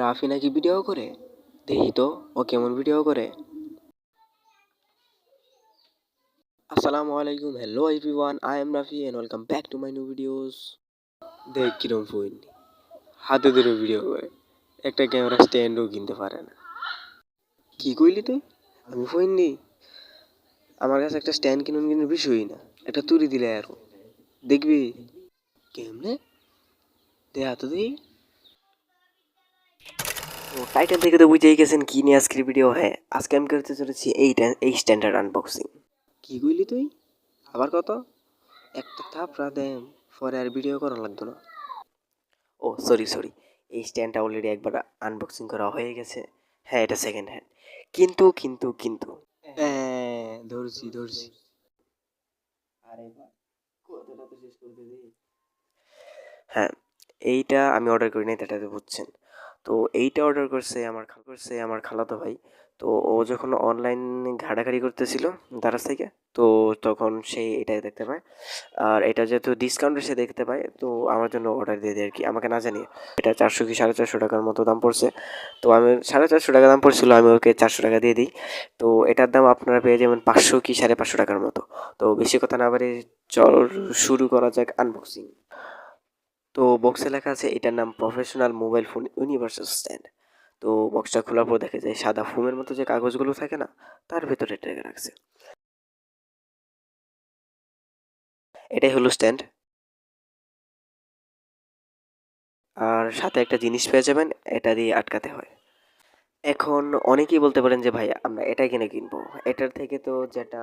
রাফি নাকি ভিডিও করে? দেখি তো, ও কেমন ভিডিও করে? আসসালামু আলাইকুম hello everyone I am Rafi and welcome back to my new videos দেখ কিরম ফোন হাতে ধরে ভিডিও করে। একটা ক্যামেরা স্ট্যান্ডও কিনতে পারে না। কি কইলি তুই? আমি ফোন নিই আমার কাছে একটা স্ট্যান্ড কিনুন কিন্তু বিষয়ই না। একটা তুলি দিলে আর দেখবি? কেমনে? দে হাতে তো টাইটেল থেকে তো বুঝেই গেছেন কি নিয়ে আজকের ভিডিও হ্যাঁ। আজকে আমি করতে চলেছি এই এই স্ট্যান্ডার্ড আনবক্সিং কি কইলি তুই? আবার কত? একটা থাপড়া দেম পরে আর ভিডিও করা লাগতো না। ও সরি সরি এই স্ট্যান্ডটা অলরেডি একবার আনবক্সিং করা হয়ে গেছে। হ্যাঁ এটা সেকেন্ড হ্যান্ড কিন্তু কিন্তু কিন্তু। হ্যাঁ ধরছি ধরছি। আরে কথাটা তো শেষ করতে হ্যাঁ এইটা আমি অর্ডার করি নাই এটা তো বুঝছেন। তো এইটা অর্ডার করছে আমার করছে আমার খালাতো ভাই। তো ও যখন অনলাইন ঘাটাঘাটি করতেছিল দারাজ থেকে, তো তখন সে এটাই দেখতে পায়। আর এটা যেহেতু ডিসকাউন্টে সে দেখতে পায়, তো আমার জন্য অর্ডার দিয়ে দেয় আর কি। আমাকে না জানিয়ে এটা চারশো কি সাড়ে চারশো টাকার মতো দাম পড়ছে। তো আমি সাড়ে চারশো টাকা দাম পড়ছিল, আমি ওকে চারশো টাকা দিয়ে দিই। তো এটার দাম আপনারা পেয়ে যাবেন পাঁচশো কি সাড়ে পাঁচশো টাকার মতো। তো বেশি কথা না বাড়ি চল শুরু করা যাক আনবক্সিং তো বক্সে লেখা আছে, এটার নাম professional mobile phone universal stand তো বক্সটা খোলার পর দেখা যায় সাদা ফোমের মতো যে কাগজগুলো থাকে না, তার ভেতরে এটা রাখছে এটাই হলো স্ট্যান্ড আর সাথে একটা জিনিস পেয়ে যাবেন, এটা দিয়ে আটকাতে হয়। এখন অনেকেই বলতে পারেন যে, ভাই, আমরা এটাই কিনে কিনবো। এটার থেকে তো যেটা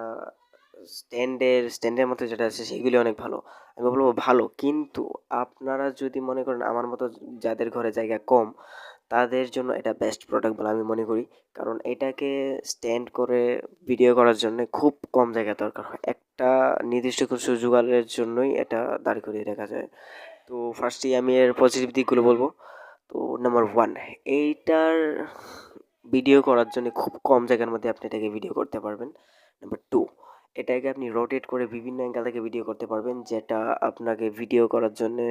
স্ট্যান্ডের স্ট্যান্ডের মতো যেটা আছে সেগুলি অনেক ভালো। আমি বলব ভালো। কিন্তু আপনারা যদি মনে করেন আমার মতো যাদের ঘরে জায়গা কম, তাদের জন্য এটা বেস্ট প্রোডাক্ট বলে আমি মনে করি। কারণ এটাকে স্ট্যান্ড করে ভিডিও করার জন্য খুব কম জায়গা দরকার হয়। একটা নির্দিষ্ট কিছু জোগাড়ের জন্যই এটা দাঁড় করিয়ে রাখা যায়। তো ফার্স্টেই আমি এর পজিটিভ দিকগুলো বলব। তো নাম্বার ওয়ান এইটার ভিডিও করার জন্য খুব কম জায়গার মধ্যে আপনি এটাকে ভিডিও করতে পারবেন। নাম্বার টু এটাকে আপনি রোটেট করে বিভিন্ন অ্যাঙ্গেল থেকে ভিডিও করতে পারবেন, যেটা আপনাকে ভিডিও করার জন্যে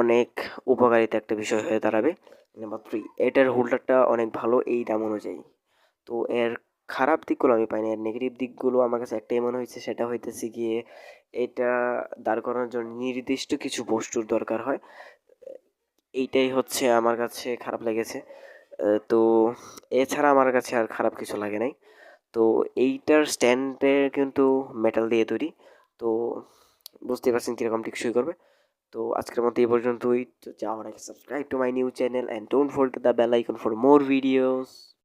অনেক উপকারিতা একটা বিষয় হয়ে দাঁড়াবে। নাম্বার থ্রি এটার হোল্ডারটা অনেক ভালো এই দাম অনুযায়ী। তো এর খারাপ দিকগুলো আমি পাইনি, এর নেগেটিভ দিকগুলো আমার কাছে একটাই মনে হয়েছে, সেটা হইতেছে গিয়ে এটা দাঁড় করানোর জন্য নির্দিষ্ট কিছু বস্তুর দরকার হয়। এইটাই হচ্ছে আমার কাছে খারাপ লেগেছে। তো এছাড়া আমার কাছে আর খারাপ কিছু লাগে নাই। তো এইটার স্ট্যান্ডে কিন্তু মেটাল দিয়ে তৈরি। তো বুঝতে পারছেন কীরকম টিকসই করবে। তো আজকের মতো এই পর্যন্তই। তো যাওয়ার আগে subscribe to my new channel and don't forget the bell icon for more videos